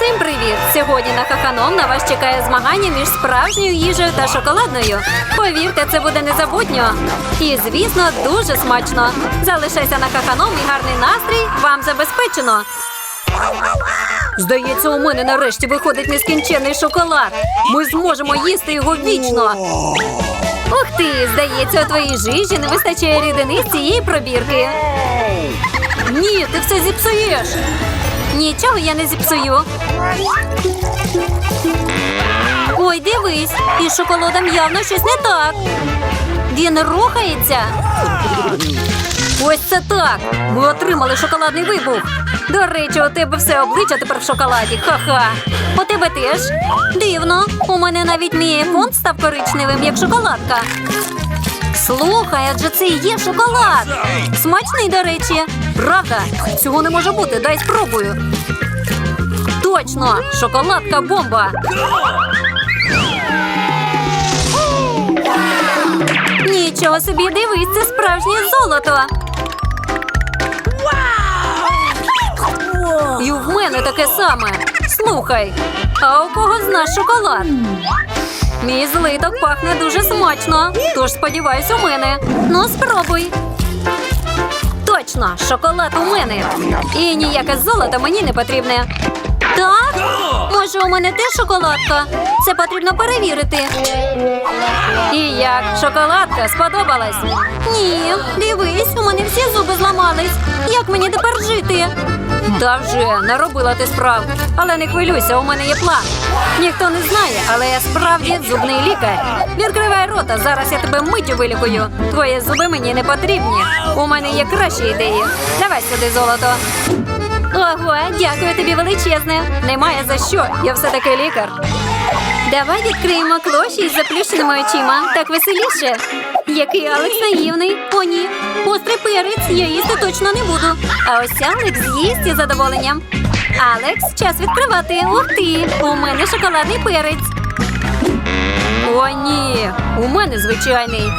Всім привіт! Сьогодні на Хаханом на вас чекає змагання між справжньою їжею та шоколадною. Повірте, це буде незабутньо. І, звісно, дуже смачно. Залишайся на Хаханом і гарний настрій вам забезпечено. Здається, у мене нарешті виходить нескінченний шоколад. Ми зможемо їсти його вічно. Ух ти! Здається, у твоїй жижі не вистачає рідини з цієї пробірки. Ні, ти все зіпсуєш. Нічого я не зіпсую. Ой, дивись, із шоколадом явно щось не так. Він рухається. Ось це так. Ми отримали шоколадний вибух. До речі, у тебе все обличчя тепер в шоколаді. Ха-ха. У тебе теж. Дивно. У мене навіть мій айфон став коричневим, як шоколадка. Слухай, адже це і є шоколад. Смачний, до речі. Правда? Цього не може бути. Дай спробую. Точно! Шоколадка бомба. Нічого собі дивись, це справжнє золото. І в мене таке саме. Слухай, а у кого з нас шоколад? Мій злиток пахне дуже смачно. Тож сподіваюсь, у мене. Ну, спробуй. Точно, шоколад у мене. І ніяке золото мені не потрібне. Може, у мене теж шоколадка? Це потрібно перевірити. І як? Шоколадка сподобалась? Ні, дивись, у мене всі зуби зламались. Як мені тепер жити? Та вже наробила ти справ. Але не хвилюйся, у мене є план. Ніхто не знає, але я справді зубний лікар. Відкривай рота, зараз я тебе миттю вилікую. Твої зуби мені не потрібні. У мене є кращі ідеї. Давай сюди золото. Ого, дякую тобі величезне. Немає за що. Я все-таки лікар. Давай відкриємо клоші із заплющеними очима. Так веселіше. Який Алекс наївний. О, ні. Острий перець я їсти точно не буду. А ось Алекс з'їсть із задоволенням. Алекс, час відкривати. Ух ти! У мене шоколадний перець. О, ні. У мене звичайний.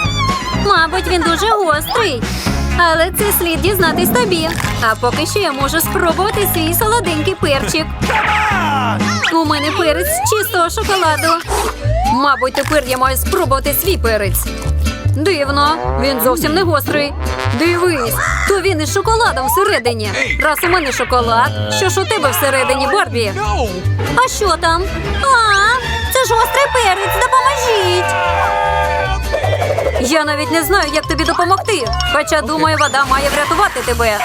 Мабуть, він дуже гострий. Але це слід дізнатись тобі. А поки що я можу спробувати свій солоденький перчик. У мене перець чистого шоколаду. Мабуть, тепер я маю спробувати свій перець. Дивно, він зовсім не гострий. Дивись, то він із шоколадом всередині. Раз у мене шоколад, що ж у тебе всередині, Барбі? А що там? А, це ж гострий перець, допоможіть. Я навіть не знаю, як тобі допомогти. Хоча, думаю, вода має врятувати тебе.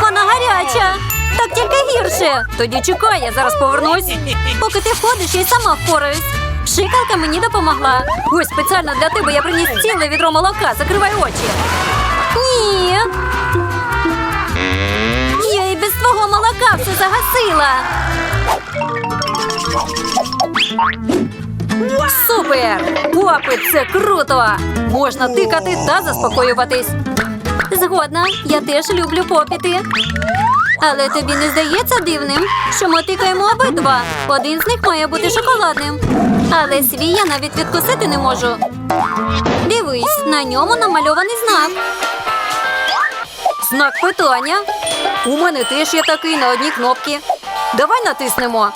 Вона гаряча. Так тільки гірше. Тоді чекай, я зараз повернусь. Поки ти ходиш, я й сама впораюсь. Шикалка мені допомогла. Ось спеціально для тебе я приніс ціле відро молока. Закривай очі. Ні. Я і без твого молока все загасила. Супер! Попит, це круто! Можна тикати та заспокоюватись. Згодна, я теж люблю попіти. Але тобі не здається дивним, що ми тикаємо обидва. Один з них має бути шоколадним. Але свій я навіть відкусити не можу. Дивись, на ньому намальований знак. Знак питання. У мене теж є такий на одній кнопці. Давай натиснемо.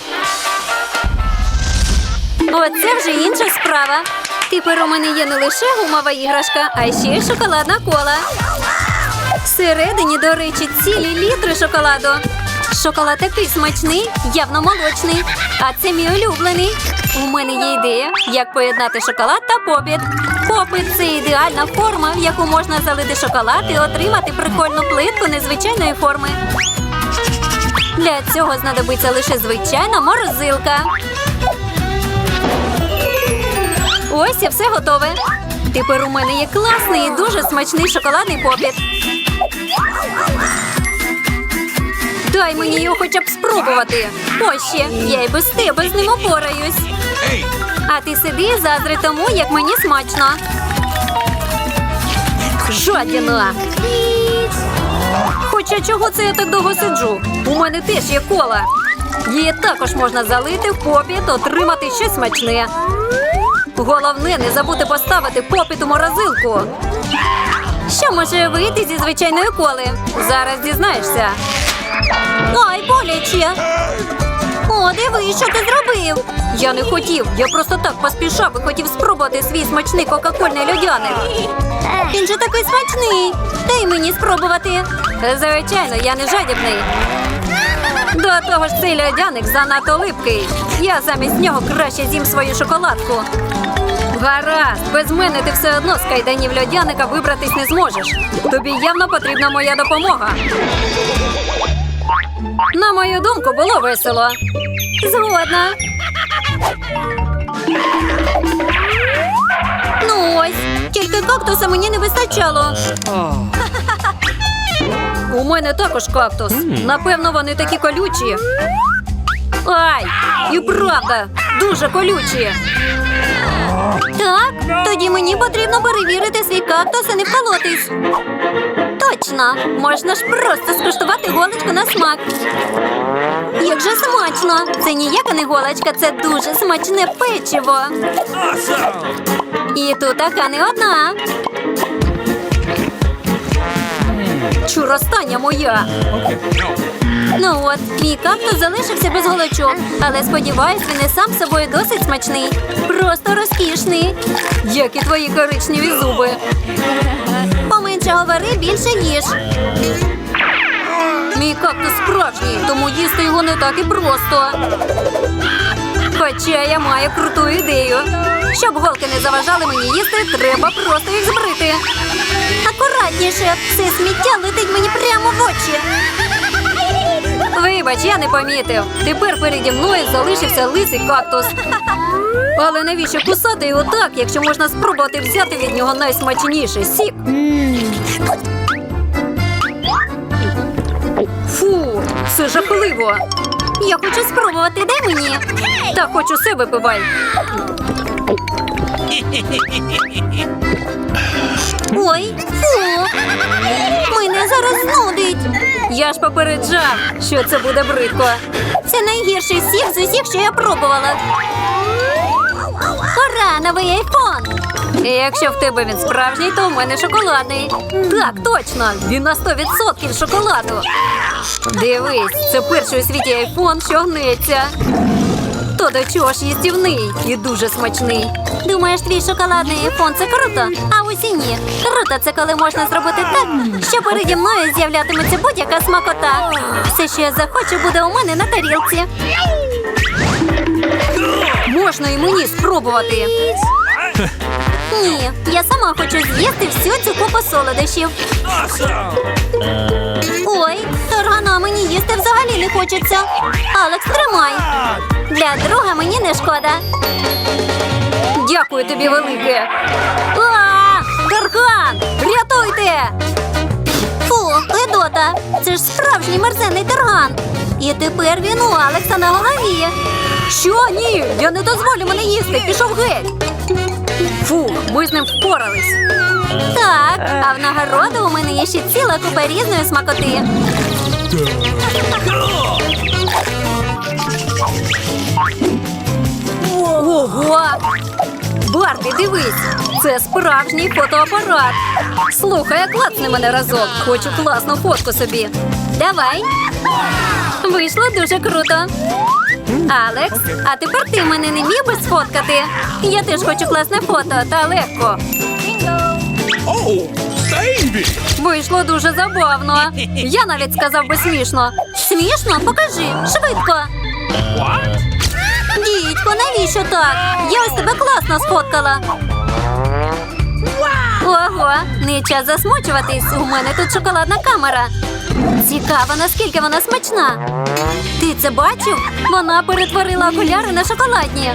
Оце вже інша справа. Тепер у мене є не лише гумова іграшка, а ще й шоколадна кола. Всередині, до речі, цілі літри шоколаду. Шоколад такий смачний, явно молочний. А це мій улюблений. У мене є ідея, як поєднати шоколад та попіт. Попит це ідеальна форма, в яку можна залити шоколад і отримати прикольну плитку незвичайної форми. Для цього знадобиться лише звичайна морозилка. Ось і все готове. Тепер у мене є класний і дуже смачний шоколадний попіт. Дай мені його хоча б спробувати. Ось ще, я й без тебе з ним опораюсь. А ти сиди і зазри тому, як мені смачно. Жадіна. Хоча чого це я так довго сиджу? У мене теж є кола. Її також можна залити в попіт, отримати щось смачне. Головне не забути поставити попіт у морозилку. Що може вийти зі звичайної коли? Зараз дізнаєшся. Ой, боляче. О, дивись, що ти зробив? Я не хотів. Я просто так поспішав і хотів спробувати свій смачний кока-кольний льодяник. Він же такий смачний. Дай мені спробувати. Звичайно, я не жадібний. До того ж, цей льодяник занадто липкий. Я замість нього краще з'їм свою шоколадку. Гаразд, без мене ти все одно з кайданів льодяника вибратись не зможеш. Тобі явно потрібна моя допомога. На мою думку, було весело. Згодна. Ну ось, тільки кактуса мені не вистачало. У мене також кактус. Напевно, вони такі колючі. Ай, і правда, дуже колючі. Так, тоді мені потрібно перевірити свій кактус і не вколотись. Точно, можна ж просто скуштувати голочку на смак. Як же смачно! Це ніяка не голочка, це дуже смачне печиво. І тут така не одна. Чур, моя. Ну от, мій кактус залишився без голочок, але сподіваюсь, він і сам собою досить смачний. Просто розкішний. Як і твої коричневі зуби. Поменше говори, більше їж. Мій кактус справжній, тому їсти його не так і просто. Хоча я маю круту ідею. Щоб голки не заважали мені їсти, треба просто їх збрити. Акуратніше, це сміття летить мені прямо в очі. Вибач, я не помітив. Тепер переді мною залишився лисий кактус. Але навіщо кусати його так, якщо можна спробувати взяти від нього найсмачніший сік? Фу, це жахливо. Я хочу спробувати, дай мені. Та хоч усе випивай. Ой, фу. Мене зараз знудить. Я ж попереджав, що це буде бридко. Це найгірший сік з усіх, що я пробувала. Ура, новий айфон! І якщо в тебе він справжній, то в мене шоколадний. Так, точно, він на 100% шоколаду. Дивись, це перший у світі айфон, що гнеться. То до чого ж їстівний і дуже смачний. Думаєш, твій шоколадний айфон це круто? А усі ні. Круто це коли можна зробити так, що переді мною з'являтиметься будь-яка смакота. Все, що я захочу, буде у мене на тарілці. Можна і мені спробувати. Ні, я сама хочу з'їсти всю цю купу солодощів. Ой, торгана мені їсти взагалі не хочеться. Алекс, тримай. Для друга мені не шкода. Дякую тобі велике. А, Тарган! Рятуйте! Фу, Ледота! Це ж справжній мерзенний тарган. І тепер він у Алекса на голові. Що ні? Я не дозволю мене їсти. Пішов геть. Фу, ми з ним впорались. Так, а в нагороду у мене є ще ціла купа різної смакоти. Ого! Барбі, дивись! Це справжній фотоапарат. Слухай, а клацни мене разок. Хочу класну фотку собі. Давай. Вийшло дуже круто. Алекс, а тепер ти мене не міг би сфоткати. Я теж хочу класне фото, та легко. Вийшло дуже забавно. Я навіть сказав би смішно. Смішно? Покажи, швидко. What? Дідько, навіщо так? Я ось тебе класно сфоткала. Ого, не час засмучуватись. У мене тут шоколадна камера. Цікаво, наскільки вона смачна. Ти це бачив? Вона перетворила окуляри на шоколадні.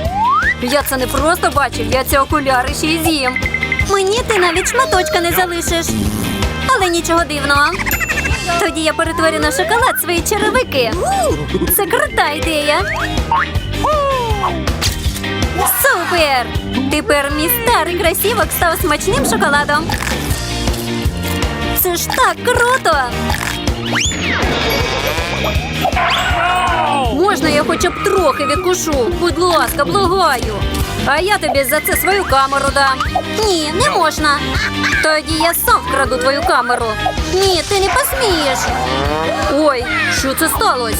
Я це не просто бачив, я ці окуляри ще й з'їм. Мені ти навіть шматочка не залишиш. Але нічого дивного. Тоді я перетворю на шоколад свої черевики. Це крута ідея. Супер! Тепер мій старий красівок став смачним шоколадом. Це ж так круто! Можна я хоча б трохи відкушу? Будь ласка, благаю. А я тобі за це свою камеру дам. Ні, не можна. Тоді я сам вкраду твою камеру. Ні, ти не посмієш. Ой, що це сталося?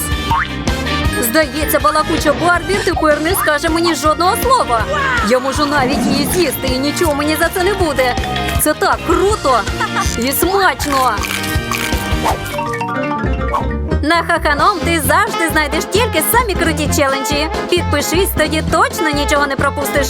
Здається, балакуча Барбі тепер не скаже мені жодного слова. Я можу навіть її з'їсти і нічого мені за це не буде. Це так круто і смачно. На хаканом ти завжди знайдеш тільки самі круті челенджі. Підпишись, тоді точно нічого не пропустиш.